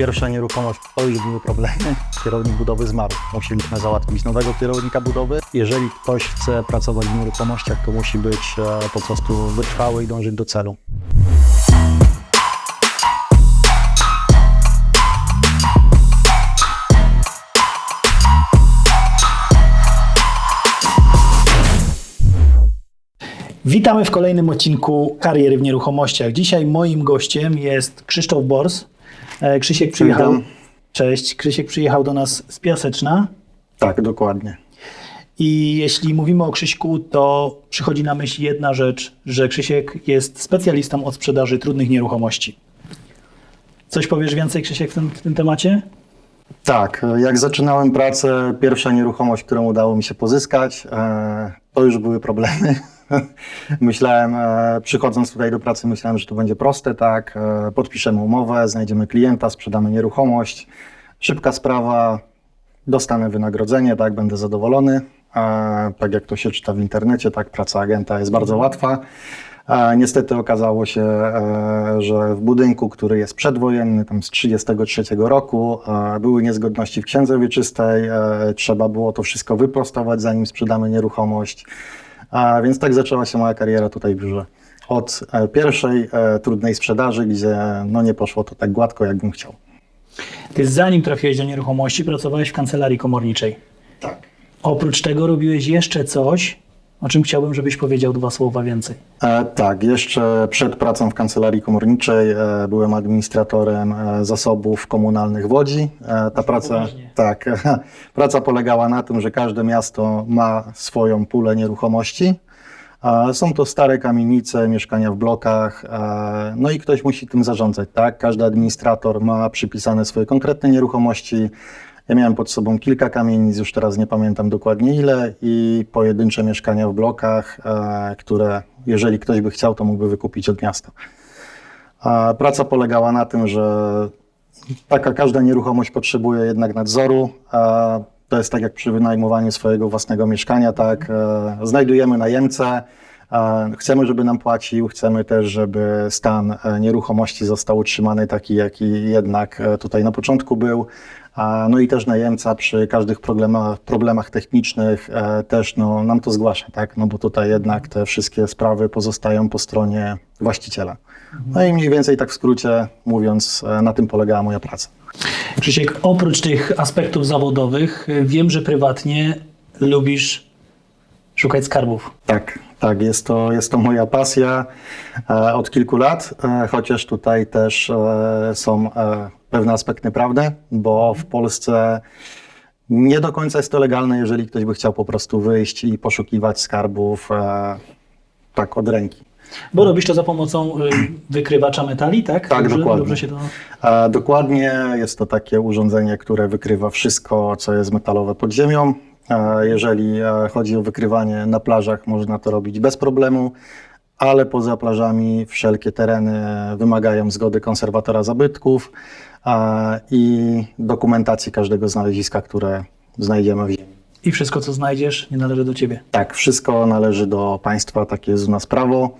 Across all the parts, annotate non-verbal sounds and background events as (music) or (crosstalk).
Pierwsza nieruchomość to już były problemy. Kierownik budowy zmarł. Musieliśmy załatwić nowego kierownika budowy. Jeżeli ktoś chce pracować w nieruchomościach, to musi być e, po prostu wytrwały i dążyć do celu. Witamy w kolejnym odcinku Kariery w Nieruchomościach. Dzisiaj moim gościem jest Krzysztof Bors. E, Krzysiek przyjechał. Witam. Cześć. Krzysiek przyjechał do nas z Piaseczna. Tak, dokładnie. I jeśli mówimy o Krzyśku, to przychodzi na myśl jedna rzecz, że Krzysiek jest specjalistą od sprzedaży trudnych nieruchomości. Coś powiesz więcej, Krzysiek, w tym, w tym temacie? Tak, jak zaczynałem pracę, pierwsza nieruchomość, którą udało mi się pozyskać, e, to już były problemy. (laughs) (laughs) myślałem, e, przychodząc tutaj do pracy, myślałem, że to będzie proste, tak, e, podpiszemy umowę, znajdziemy klienta, sprzedamy nieruchomość, szybka sprawa, dostanę wynagrodzenie, tak, będę zadowolony. E, tak jak to się czyta w internecie, tak, praca agenta jest bardzo łatwa. A niestety okazało się, że w budynku, który jest przedwojenny, tam z 1933 roku, były niezgodności w księdze wieczystej. Trzeba było to wszystko wyprostować, zanim sprzedamy nieruchomość. A Więc tak zaczęła się moja kariera tutaj w biurze. Od e, pierwszej e, trudnej sprzedaży, gdzie no nie poszło to tak gładko, jakbym chciał. Ty zanim trafiłeś do nieruchomości, pracowałeś w kancelarii komorniczej. Tak. Oprócz tego robiłeś jeszcze coś, o czym chciałbym, żebyś powiedział dwa słowa więcej. E, tak, jeszcze przed pracą w kancelarii komorniczej e, byłem administratorem e, zasobów komunalnych w Łodzi. E, ta praca, poważnie. tak, (laughs) praca polegała na tym, że każde miasto ma swoją pulę nieruchomości. E, Są to stare kamienice, mieszkania w blokach, e, no i ktoś musi tym zarządzać, tak? Każdy administrator ma przypisane swoje konkretne nieruchomości. Ja miałem pod sobą kilka kamienic, już teraz nie pamiętam dokładnie ile, i pojedyncze mieszkania w blokach, e, które jeżeli ktoś by chciał, to mógłby wykupić od miasta. Praca polegała na tym, że taka każda nieruchomość potrzebuje jednak nadzoru. To jest tak jak przy wynajmowaniu swojego własnego mieszkania, tak? E, Znajdujemy najemcę, e, chcemy, żeby nam płacił, chcemy też, żeby stan nieruchomości został utrzymany taki, jaki jednak tutaj na początku był. A, No i też najemca przy każdych problemach, problemach technicznych e, też no, nam to zgłasza, tak? No bo tutaj jednak te wszystkie sprawy pozostają po stronie właściciela. No i mniej więcej tak w skrócie mówiąc, e, na tym polegała moja praca. Krzysiek, oprócz tych aspektów zawodowych, y, wiem, że prywatnie lubisz szukać skarbów. Tak, tak, jest to, jest to moja pasja e, od kilku lat, e, chociaż tutaj też e, są e, pewne aspekty prawne, bo w Polsce nie do końca jest to legalne, jeżeli ktoś by chciał po prostu wyjść i poszukiwać skarbów e, tak od ręki. Bo robisz to za pomocą y, wykrywacza metali, tak? Tak, dobrze, dokładnie. Dobrze się to... E, Dokładnie jest to takie urządzenie, które wykrywa wszystko, co jest metalowe pod ziemią. E, Jeżeli e, chodzi o wykrywanie na plażach, można to robić bez problemu, ale poza plażami wszelkie tereny wymagają zgody konserwatora zabytków i dokumentacji każdego znaleziska, które znajdziemy w ziemi. I wszystko, co znajdziesz, nie należy do ciebie. Tak, wszystko należy do państwa, takie jest u nas prawo,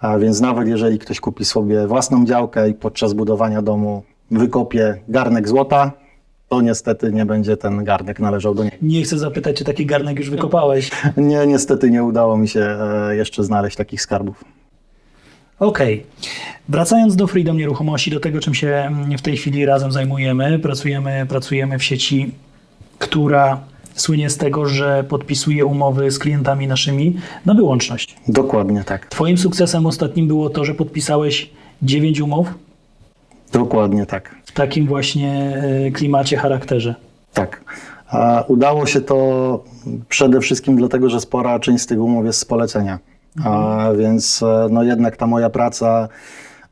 a więc nawet jeżeli ktoś kupi sobie własną działkę i podczas budowania domu wykopie garnek złota, to niestety nie będzie ten garnek należał do niego. Nie chcę zapytać, czy taki garnek już wykopałeś. Nie, niestety nie udało mi się e, jeszcze znaleźć takich skarbów. Okej. Wracając do Freedom Nieruchomości, do tego, czym się mm, w tej chwili razem zajmujemy. Pracujemy, pracujemy w sieci, która słynie z tego, że podpisuje umowy z klientami naszymi na wyłączność. Dokładnie tak. Twoim sukcesem ostatnim było to, że podpisałeś 9 umów Dokładnie tak. w takim właśnie e, klimacie, charakterze. Tak. Udało się to przede wszystkim dlatego, że spora część z tych umów jest z polecenia. A więc e, no jednak ta moja praca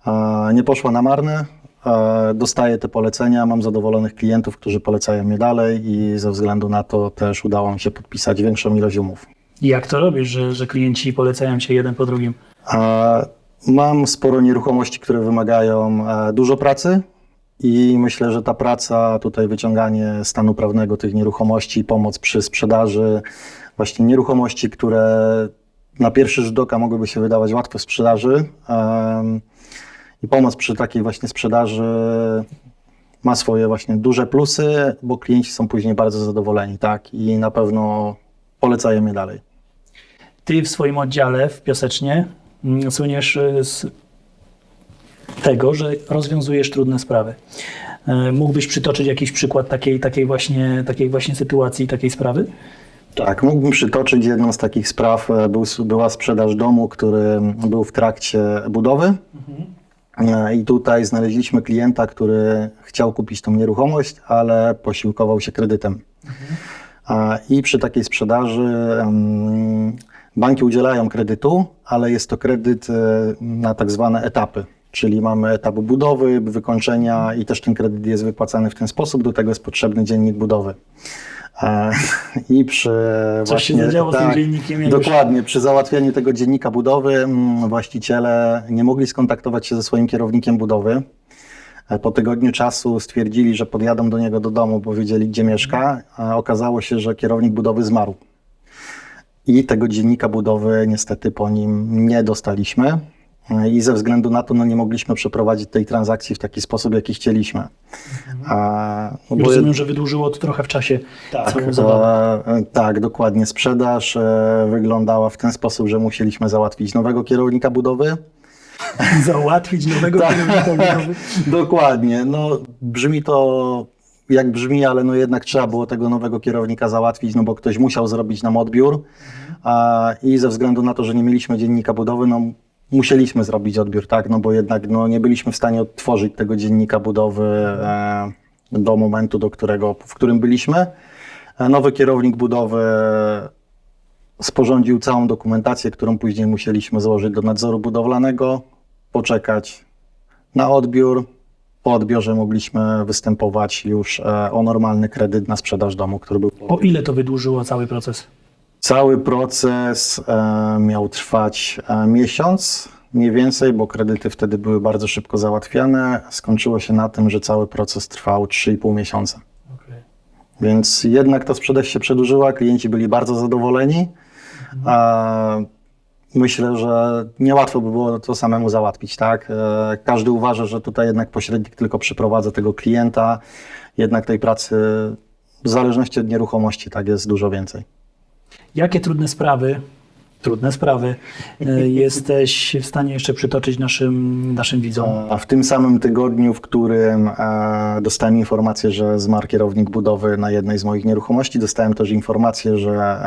e, nie poszła na marne. E, Dostaję te polecenia, mam zadowolonych klientów, którzy polecają mnie dalej i ze względu na to też udało mi się podpisać większą ilość umów. I jak to robisz, że, że klienci polecają cię jeden po drugim? A Mam sporo nieruchomości, które wymagają dużo pracy i myślę, że ta praca, tutaj wyciąganie stanu prawnego tych nieruchomości, pomoc przy sprzedaży, właśnie nieruchomości, które na pierwszy rzut oka mogłyby się wydawać łatwe sprzedaży i pomoc przy takiej właśnie sprzedaży ma swoje właśnie duże plusy, bo klienci są później bardzo zadowoleni, tak? I na pewno polecają je dalej. Ty w swoim oddziale w Piosecznie mm, słyniesz y, z tego, że rozwiązujesz trudne sprawy. E, Mógłbyś przytoczyć jakiś przykład takiej, takiej, właśnie, takiej właśnie sytuacji, takiej sprawy? Tak, mógłbym przytoczyć jedną z takich spraw. e, Był, była sprzedaż domu, który był w trakcie budowy. E, I tutaj znaleźliśmy klienta, który chciał kupić tą nieruchomość, ale posiłkował się kredytem. A, I przy takiej sprzedaży banki udzielają kredytu, ale jest to kredyt e, na tak zwane etapy. Czyli mamy etap budowy, wykończenia i też ten kredyt jest wypłacany w ten sposób. Do tego jest potrzebny dziennik budowy. E, (laughs) I przy Coś się właśnie- zadziało z tym tak, dziennikiem, Dokładnie. Przy załatwieniu tego dziennika budowy mm, właściciele nie mogli skontaktować się ze swoim kierownikiem budowy. E, Po tygodniu czasu stwierdzili, że podjadą do niego do domu, bo wiedzieli, gdzie mieszka, a okazało się, że kierownik budowy zmarł. I tego dziennika budowy niestety po nim nie dostaliśmy. E, I ze względu na to no, nie mogliśmy przeprowadzić tej transakcji w taki sposób, jaki chcieliśmy. A, no, bo- Rozumiem, że wydłużyło to trochę w czasie całą zabawę. E, tak, dokładnie. Sprzedaż e, wyglądała w ten sposób, że musieliśmy załatwić nowego kierownika budowy. (laughs) Załatwić nowego Tak. kierownika (laughs) budowy. Dokładnie. No, brzmi to jak brzmi, ale no jednak trzeba było tego nowego kierownika załatwić, no bo ktoś musiał zrobić nam odbiór. A, I ze względu na to, że nie mieliśmy dziennika budowy, no musieliśmy zrobić odbiór, tak? No bo jednak no, nie byliśmy w stanie odtworzyć tego dziennika budowy e, do momentu, do którego, w którym byliśmy. E, Nowy kierownik budowy sporządził całą dokumentację, którą później musieliśmy złożyć do nadzoru budowlanego, poczekać na odbiór. Po odbiorze mogliśmy występować już e, o normalny kredyt na sprzedaż domu, który był. O ile to wydłużyło cały proces? Cały proces e, miał trwać e, miesiąc, mniej więcej, bo kredyty wtedy były bardzo szybko załatwiane. Skończyło się na tym, że cały proces trwał 3,5 miesiąca. Więc jednak ta sprzedaż się przedłużyła, klienci byli bardzo zadowoleni. A myślę, że niełatwo by było to samemu załatwić, tak? E, Każdy uważa, że tutaj jednak pośrednik tylko przyprowadza tego klienta, jednak tej pracy w zależności od nieruchomości tak jest dużo więcej. Jakie trudne sprawy, trudne sprawy e, (laughs) jesteś w stanie jeszcze przytoczyć naszym, naszym widzom? A w tym samym tygodniu, w którym e, dostałem informację, że zmarł kierownik budowy na jednej z moich nieruchomości, dostałem też informację, że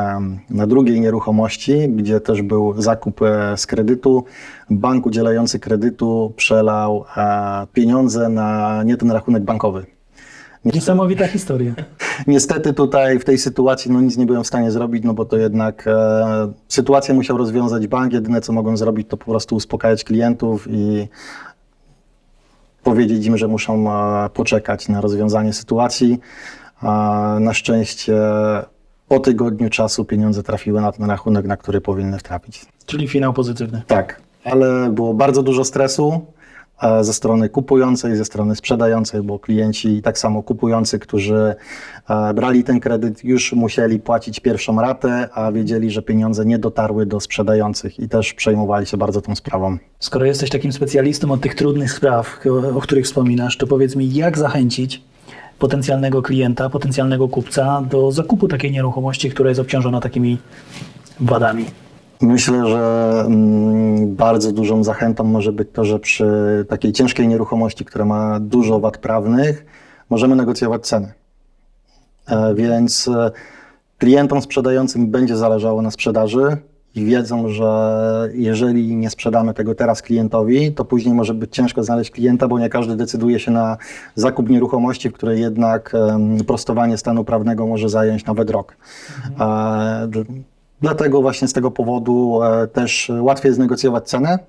na drugiej nieruchomości, gdzie też był zakup e, z kredytu, bank udzielający kredytu przelał pieniądze na nie ten rachunek bankowy. Niesamowita historia. (laughs) Niestety tutaj w tej sytuacji no nic nie byłem w stanie zrobić, no bo to jednak e, sytuację musiał rozwiązać bank. Jedyne co mogłem zrobić to po prostu uspokajać klientów i powiedzieć im, że muszą e, poczekać na rozwiązanie sytuacji. A na szczęście po tygodniu czasu pieniądze trafiły na ten rachunek, na który powinny trafić. Czyli finał pozytywny. Tak, ale było bardzo dużo stresu e, ze strony kupującej, ze strony sprzedającej, bo klienci tak samo kupujący, którzy e, brali ten kredyt, już musieli płacić pierwszą ratę, a wiedzieli, że pieniądze nie dotarły do sprzedających i też przejmowali się bardzo tą sprawą. Skoro jesteś takim specjalistą od tych trudnych spraw, o których wspominasz, to powiedz mi, jak zachęcić potencjalnego klienta, potencjalnego kupca do zakupu takiej nieruchomości, która jest obciążona takimi wadami? Myślę, że mm, bardzo dużą zachętą może być to, że przy takiej ciężkiej nieruchomości, która ma dużo wad prawnych, możemy negocjować ceny. E, Więc e, klientom sprzedającym będzie zależało na sprzedaży i wiedzą, że jeżeli nie sprzedamy tego teraz klientowi, to później może być ciężko znaleźć klienta, bo nie każdy decyduje się na zakup nieruchomości, w której jednak prostowanie stanu prawnego może zająć nawet rok. E, d- Dlatego właśnie z tego powodu e, też łatwiej jest negocjować cenę,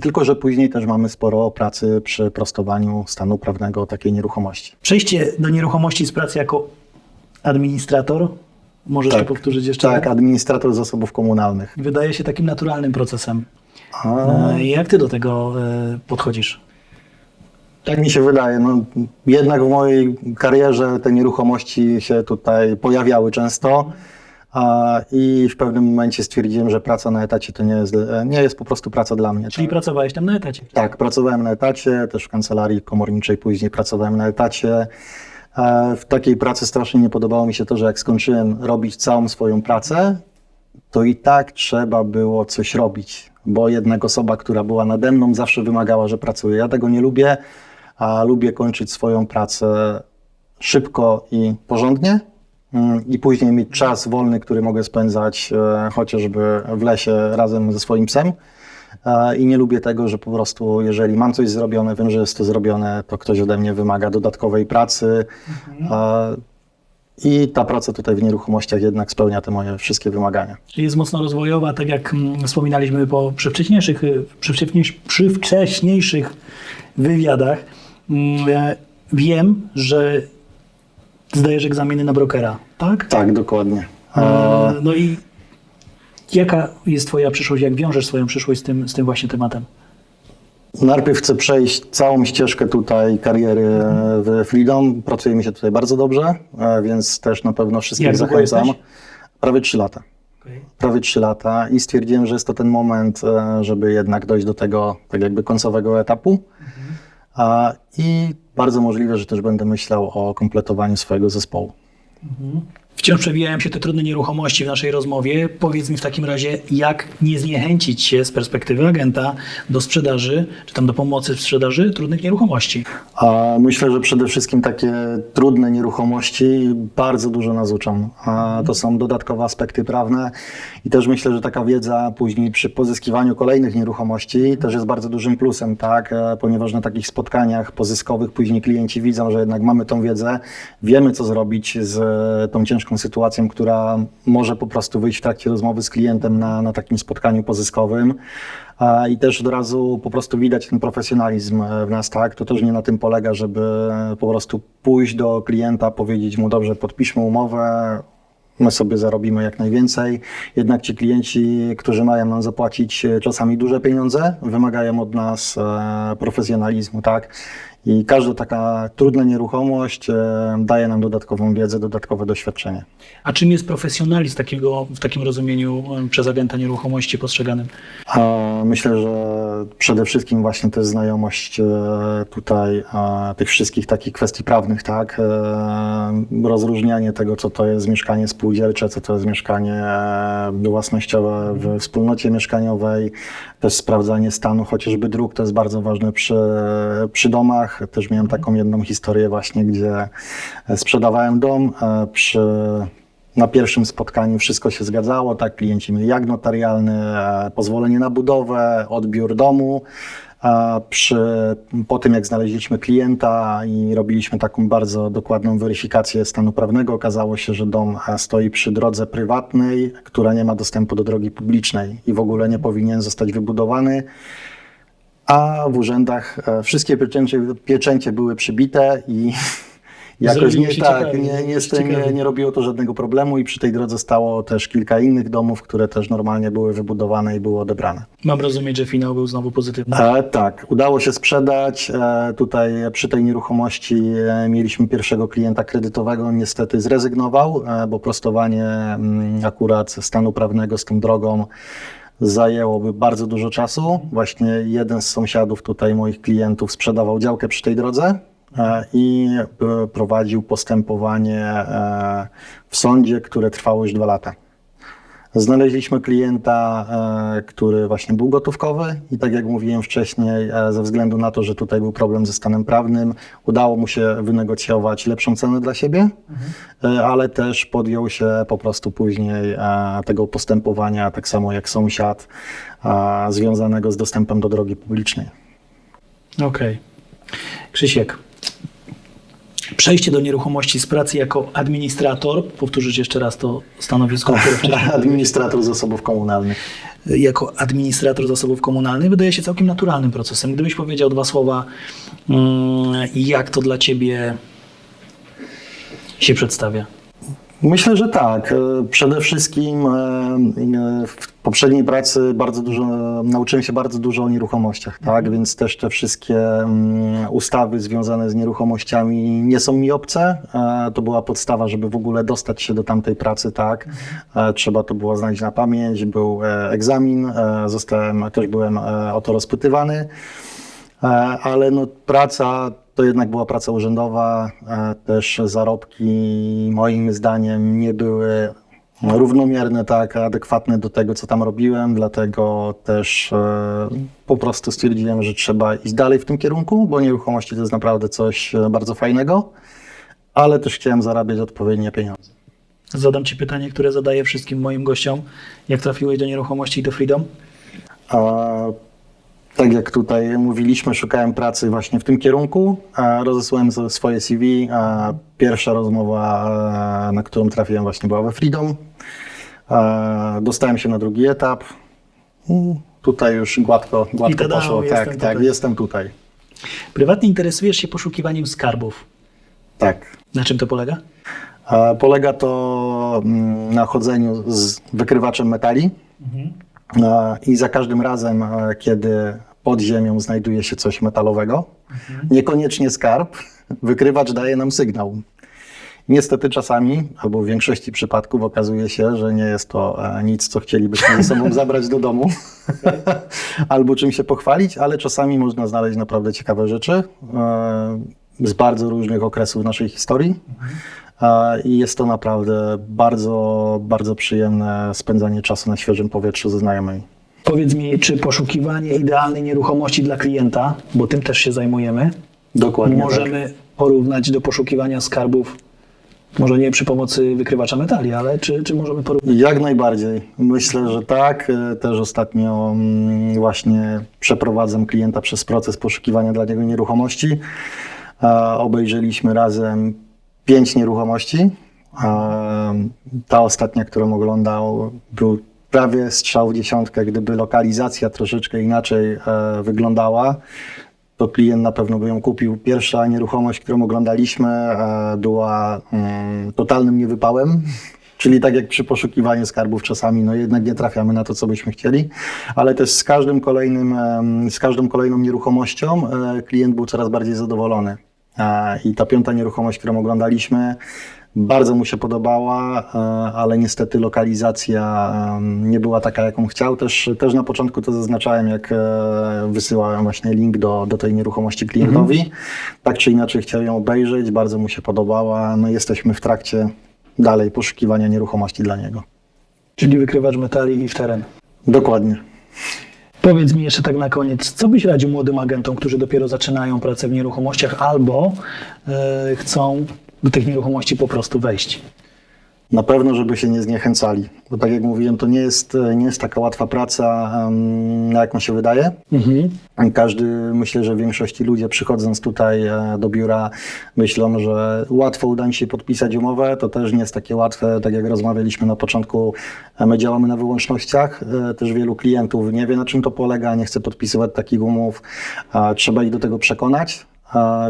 tylko że później też mamy sporo pracy przy prostowaniu stanu prawnego takiej nieruchomości. Przejście do nieruchomości z pracy jako administrator, możesz Tak. to powtórzyć jeszcze Tak, raz? administrator zasobów komunalnych. Wydaje się takim naturalnym procesem. A, E, Jak ty do tego e, podchodzisz? tak mi się wydaje. No, jednak w mojej karierze te nieruchomości się tutaj pojawiały często. I w pewnym momencie stwierdziłem, że praca na etacie to nie jest, nie jest po prostu praca dla mnie. Czyli pracowałeś tam na etacie. Tak, pracowałem na etacie, też w kancelarii komorniczej, później pracowałem na etacie. E, W takiej pracy strasznie nie podobało mi się to, że jak skończyłem robić całą swoją pracę, to i tak trzeba było coś robić, bo jednak osoba, która była nade mną, zawsze wymagała, że pracuję. Ja tego nie lubię, a lubię kończyć swoją pracę szybko i porządnie. Mm, I później mieć czas wolny, który mogę spędzać e, chociażby w lesie razem ze swoim psem. E, I nie lubię tego, że po prostu, jeżeli mam coś zrobione, wiem, że jest to zrobione, to ktoś ode mnie wymaga dodatkowej pracy. E, I ta praca tutaj w nieruchomościach jednak spełnia te moje wszystkie wymagania. Czyli jest mocno rozwojowa, tak jak mm, wspominaliśmy po, przy, wcześniejszych, y, przy, wcześniejsz- przy wcześniejszych wywiadach. Mm, Wiem, że zdajesz egzaminy na brokera, tak? Tak, dokładnie. E, No i jaka jest Twoja przyszłość, jak wiążesz swoją przyszłość z tym, z tym właśnie tematem? Najpierw chcę przejść całą ścieżkę tutaj kariery w Freedom. Pracuje mi się tutaj bardzo dobrze, e, więc też na pewno wszystkich Jak zachęcam. Prawie 3 lata. Prawie 3 lata i stwierdziłem, że jest to ten moment, e, żeby jednak dojść do tego tak jakby końcowego etapu. A, I bardzo możliwe, że też będę myślał o kompletowaniu swojego zespołu. Wciąż przewijają się te trudne nieruchomości w naszej rozmowie. Powiedz mi w takim razie, jak nie zniechęcić się z perspektywy agenta do sprzedaży, czy tam do pomocy w sprzedaży trudnych nieruchomości? A myślę, że przede wszystkim takie trudne nieruchomości bardzo dużo nas uczą. A to są dodatkowe aspekty prawne i też myślę, że taka wiedza później przy pozyskiwaniu kolejnych nieruchomości też jest bardzo dużym plusem, tak? E, Ponieważ na takich spotkaniach pozyskowych później klienci widzą, że jednak mamy tą wiedzę, wiemy co zrobić z e, tą ciężką sytuacją, która może po prostu wyjść w trakcie rozmowy z klientem na, na takim spotkaniu pozyskowym. I też od razu po prostu widać ten profesjonalizm e, w nas, tak? To też nie na tym polega, żeby po prostu pójść do klienta, powiedzieć mu, dobrze, podpiszmy umowę, my sobie zarobimy jak najwięcej. Jednak ci klienci, którzy mają nam zapłacić e, czasami duże pieniądze, wymagają od nas e, profesjonalizmu, tak? I każda taka trudna nieruchomość e, daje nam dodatkową wiedzę, dodatkowe doświadczenie. A czym jest profesjonalizm takiego, w takim rozumieniu przez agenta nieruchomości postrzeganym? A Myślę, że przede wszystkim właśnie to jest znajomość e, tutaj e, tych wszystkich takich kwestii prawnych, tak? E, Rozróżnianie tego, co to jest mieszkanie spółdzielcze, co to jest mieszkanie własnościowe w wspólnocie mieszkaniowej, też sprawdzanie stanu chociażby dróg, to jest bardzo ważne przy, przy domach. Też miałem taką jedną historię właśnie, gdzie sprzedawałem dom przy na pierwszym spotkaniu wszystko się zgadzało, tak, klienci mieli jak notarialny, e, pozwolenie na budowę, odbiór domu. A przy, po tym, jak znaleźliśmy klienta i robiliśmy taką bardzo dokładną weryfikację stanu prawnego, okazało się, że dom e, stoi przy drodze prywatnej, która nie ma dostępu do drogi publicznej i w ogóle nie powinien zostać wybudowany. A w urzędach e, wszystkie pieczęcie, pieczęcie były przybite i (laughs) jakoś nie tak, ciekawie, nie, nie, nie, nie robiło to żadnego problemu i przy tej drodze stało też kilka innych domów, które też normalnie były wybudowane i były odebrane. Mam rozumieć, że finał był znowu pozytywny. E, tak, udało się sprzedać. E, tutaj przy tej nieruchomości e, mieliśmy pierwszego klienta kredytowego, on niestety zrezygnował, e, bo prostowanie mm, akurat stanu prawnego z tą drogą zajęłoby bardzo dużo czasu. Właśnie jeden z sąsiadów tutaj moich klientów sprzedawał działkę przy tej drodze i e, prowadził postępowanie e, w sądzie, które trwało już dwa lata. Znaleźliśmy klienta, e, który właśnie był gotówkowy i tak jak mówiłem wcześniej, e, ze względu na to, że tutaj był problem ze stanem prawnym, udało mu się wynegocjować lepszą cenę dla siebie, e, ale też podjął się po prostu później e, tego postępowania, tak samo jak sąsiad, e, związanego z dostępem do drogi publicznej. Okej. Krzysiek, przejście do nieruchomości z pracy jako administrator, powtórzyć jeszcze raz to stanowisko, które wcześniej Administrator zasobów komunalnych. jako administrator zasobów komunalnych wydaje się całkiem naturalnym procesem. Gdybyś powiedział dwa słowa, mm, jak to dla ciebie się przedstawia? Myślę, że tak. E, Przede wszystkim e, e, w poprzedniej pracy bardzo dużo, nauczyłem się bardzo dużo o nieruchomościach, tak? Więc też te wszystkie mm, ustawy związane z nieruchomościami nie są mi obce. To była podstawa, żeby w ogóle dostać się do tamtej pracy, tak? E, Trzeba to było znać na pamięć, był egzamin, zostałem, też byłem o to rozpytywany. Ale no, praca to jednak była praca urzędowa, e, też zarobki moim zdaniem nie były równomierne, tak, adekwatne do tego, co tam robiłem, dlatego też e, po prostu stwierdziłem, że trzeba iść dalej w tym kierunku, bo nieruchomości to jest naprawdę coś e, bardzo fajnego, ale też chciałem zarabiać odpowiednie pieniądze. Zadam Ci pytanie, które zadaję wszystkim moim gościom. Jak trafiłeś do nieruchomości i do Freedom? Tak jak tutaj mówiliśmy, szukałem pracy właśnie w tym kierunku. Rozesłałem swoje CV. A, pierwsza rozmowa, a, na którą trafiłem właśnie była we Freedom. A, dostałem się na drugi etap. Tutaj już gładko, gładko tada, poszło. Tak, tak, tutaj. jestem tutaj. Prywatnie interesujesz się poszukiwaniem skarbów. Tak. Na czym to polega? A, Polega to mm, na chodzeniu z wykrywaczem metali A, i za każdym razem, kiedy pod ziemią znajduje się coś metalowego, niekoniecznie skarb, (laughs) wykrywacz daje nam sygnał. Niestety czasami, albo w większości przypadków okazuje się, że nie jest to nic, co chcielibyśmy ze sobą (laughs) zabrać do domu, (laughs) albo czym się pochwalić, ale czasami można znaleźć naprawdę ciekawe rzeczy z bardzo różnych okresów naszej historii. I jest to naprawdę bardzo, bardzo przyjemne spędzanie czasu na świeżym powietrzu ze znajomymi. Powiedz mi, czy poszukiwanie idealnej nieruchomości dla klienta, bo tym też się zajmujemy, Dokładnie. tak. możemy porównać do poszukiwania skarbów, może nie przy pomocy wykrywacza metali, ale czy, czy możemy porównać? Jak najbardziej. Myślę, że tak. E, Też ostatnio mm, właśnie przeprowadzam klienta przez proces poszukiwania dla niego nieruchomości. E, Obejrzeliśmy razem pięć nieruchomości. Ta ostatnia, którą oglądał, był prawie strzał w dziesiątkę. Gdyby lokalizacja troszeczkę inaczej e, wyglądała, to klient na pewno by ją kupił. Pierwsza nieruchomość, którą oglądaliśmy, e, była mm, totalnym niewypałem. (laughs) Czyli tak jak przy poszukiwaniu skarbów czasami, no jednak nie trafiamy na to, co byśmy chcieli, ale też z każdym kolejnym, z każdą kolejną nieruchomością e, klient był coraz bardziej zadowolony. I ta piąta nieruchomość, którą oglądaliśmy, bardzo mu się podobała, e, ale niestety lokalizacja nie była taka, jaką chciał. Też, też na początku to zaznaczałem, jak e, wysyłałem właśnie link do, do tej nieruchomości klientowi. Tak czy inaczej chciał ją obejrzeć, bardzo mu się podobała. No jesteśmy w trakcie dalej poszukiwania nieruchomości dla niego. Czyli wykrywacz metali i w teren. Dokładnie. Powiedz mi jeszcze tak na koniec, co byś radził młodym agentom, którzy dopiero zaczynają pracę w nieruchomościach albo e, chcą do tych nieruchomości po prostu wejść? Na pewno, żeby się nie zniechęcali, bo tak jak mówiłem, to nie jest, nie jest taka łatwa praca, jak mi się wydaje. Każdy, myślę, że w większości ludzie przychodząc tutaj e, do biura myślą, że łatwo uda mi się podpisać umowę. To też nie jest takie łatwe, tak jak rozmawialiśmy na początku. e, My działamy na wyłącznościach. e, Też wielu klientów nie wie, na czym to polega, nie chce podpisywać takich umów. Trzeba ich do tego przekonać,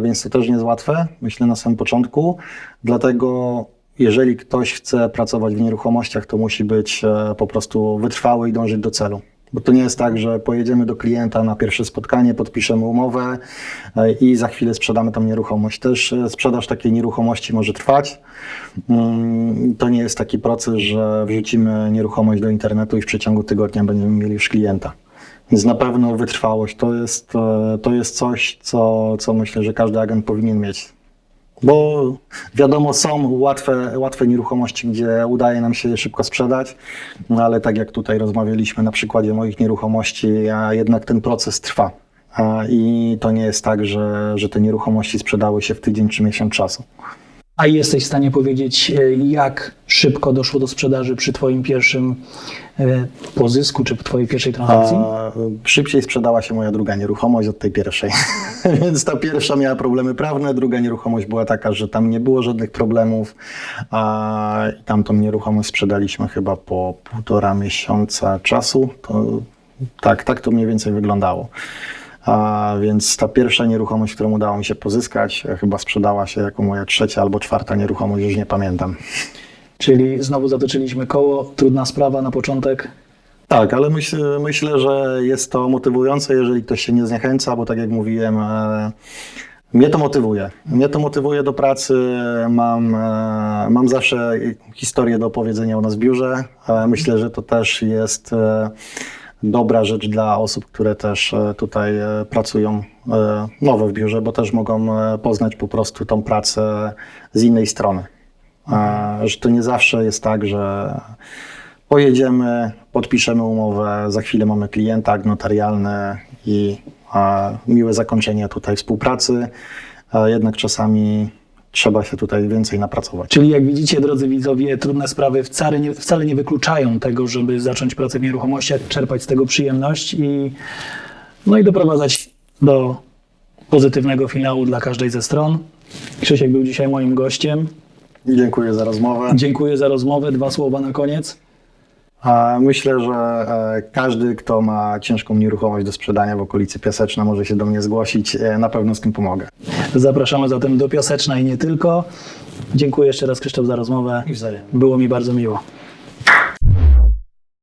więc to też nie jest łatwe, myślę, na samym początku. Dlatego jeżeli ktoś chce pracować w nieruchomościach, to musi być e, po prostu wytrwały i dążyć do celu. Bo to nie jest tak, że pojedziemy do klienta na pierwsze spotkanie, podpiszemy umowę e, i za chwilę sprzedamy tam nieruchomość. Też e, sprzedaż takiej nieruchomości może trwać. Mm, To nie jest taki proces, że wrzucimy nieruchomość do internetu i w przeciągu tygodnia będziemy mieli już klienta. Więc na pewno wytrwałość to jest, to jest coś, co, co myślę, że każdy agent powinien mieć. Bo wiadomo, są łatwe, łatwe nieruchomości, gdzie udaje nam się szybko sprzedać, no ale tak jak tutaj rozmawialiśmy na przykładzie moich nieruchomości, a jednak ten proces trwa. I to nie jest tak, że, że te nieruchomości sprzedały się w tydzień czy miesiąc czasu. A jesteś w stanie powiedzieć, e, jak szybko doszło do sprzedaży przy Twoim pierwszym e, pozysku, czy Twojej pierwszej transakcji? A szybciej sprzedała się moja druga nieruchomość od tej pierwszej. (laughs) Więc ta pierwsza miała problemy prawne, druga nieruchomość była taka, że tam nie było żadnych problemów. A tamtą nieruchomość sprzedaliśmy chyba po półtora miesiąca czasu. To, tak, tak to mniej więcej wyglądało. A więc ta pierwsza nieruchomość, którą udało mi się pozyskać, e, chyba sprzedała się jako moja trzecia albo czwarta nieruchomość, już nie pamiętam. Czyli znowu zatoczyliśmy koło, trudna sprawa na początek. Tak, ale myśl, myślę, że jest to motywujące, jeżeli ktoś się nie zniechęca, bo tak jak mówiłem, e, mnie to motywuje. Mnie to motywuje do pracy. Mam, e, mam zawsze historię do opowiedzenia u nas w biurze. E, myślę, że to też jest e, dobra rzecz dla osób, które też e, tutaj e, pracują e, nowe w biurze, bo też mogą poznać po prostu tą pracę z innej strony. Że to nie zawsze jest tak, że pojedziemy, podpiszemy umowę, za chwilę mamy klienta, akt notarialny i miłe zakończenie tutaj współpracy. Jednak czasami trzeba się tutaj więcej napracować. Czyli jak widzicie, drodzy widzowie, trudne sprawy wcale nie, wcale nie wykluczają tego, żeby zacząć pracę w nieruchomościach, czerpać z tego przyjemność i, no i doprowadzać do pozytywnego finału dla każdej ze stron. Krzysiek był dzisiaj moim gościem. Dziękuję za rozmowę. Dziękuję za rozmowę. Dwa słowa na koniec. Myślę, że e, każdy, kto ma ciężką nieruchomość do sprzedania w okolicy Piaseczna, może się do mnie zgłosić. E, Na pewno z tym pomogę. Zapraszamy zatem do Piaseczna i nie tylko. Dziękuję jeszcze raz Krzysztof za rozmowę. Było mi bardzo miło.